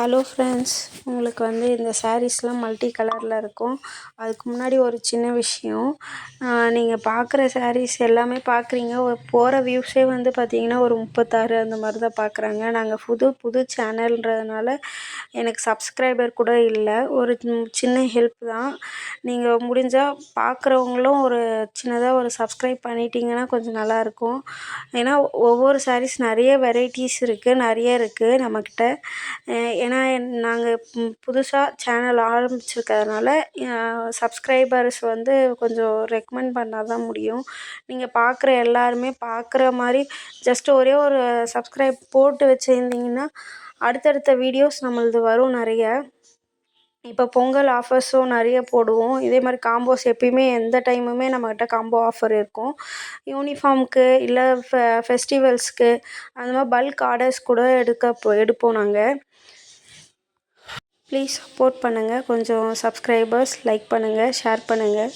Hello friends உங்களுக்கு வந்து இந்த சாரீஸ்லாம் மல்டி கலரில் இருக்கும். அதுக்கு முன்னாடி ஒரு சின்ன விஷயம். நீங்கள் பார்க்குற சாரீஸ் எல்லாமே பார்க்குறீங்க போகிற வியூஸே வந்து பார்த்தீங்கன்னா ஒரு முப்பத்தாறு அந்த மாதிரி தான் பார்க்குறாங்க நாங்கள் புது புது சேனல்ன்றதுனால எனக்கு சப்ஸ்கிரைபர் கூட இல்லை. ஒரு சின்ன ஹெல்ப் தான். நீங்கள் முடிஞ்சால் பார்க்குறவங்களும் ஒரு சின்னதாக ஒரு சப்ஸ்கிரைப் பண்ணிட்டீங்கன்னா கொஞ்சம் நல்லாயிருக்கும் ஏன்னா ஒவ்வொரு சாரீஸ் நிறைய வெரைட்டிஸ் இருக்குது நிறைய இருக்குது நம்மக்கிட்ட ஏன்னா நாங்கள் புதுசாக சேனல் ஆரம்பிச்சிருக்கறதுனால சப்ஸ்க்ரைபர்ஸ் வந்து கொஞ்சம் ரெக்கமெண்ட் பண்ணால் தான் முடியும். நீங்கள் பார்க்குற எல்லாருமே பார்க்குற மாதிரி ஜஸ்ட் ஒரே ஒரு சப்ஸ்க்ரைப் போட்டு வச்சிருந்தீங்கன்னா அடுத்தடுத்த வீடியோஸ் நம்மளது வரும் நிறைய. இப்போ பொங்கல் ஆஃபர்ஸும் நிறைய போடுவோம். இதே மாதிரி காம்போஸ் எப்பயுமே எந்த டைமுமே நம்மக்கிட்ட காம்போ ஆஃபர் இருக்கும். யூனிஃபார்ம்க்கு இல்லை ஃபெ ஃபெஸ்டிவல்ஸ்க்கு அந்த மாதிரி பல்க் ஆர்டர்ஸ் கூட எடுக்க எடுப்போம் நாங்கள் ப்ளீஸ் சப்போர்ட் பண்ணுங்கள் கொஞ்சம் சப்ஸ்கிரைபர்ஸ் லைக் பண்ணுங்கள் ஷேர் பண்ணுங்கள்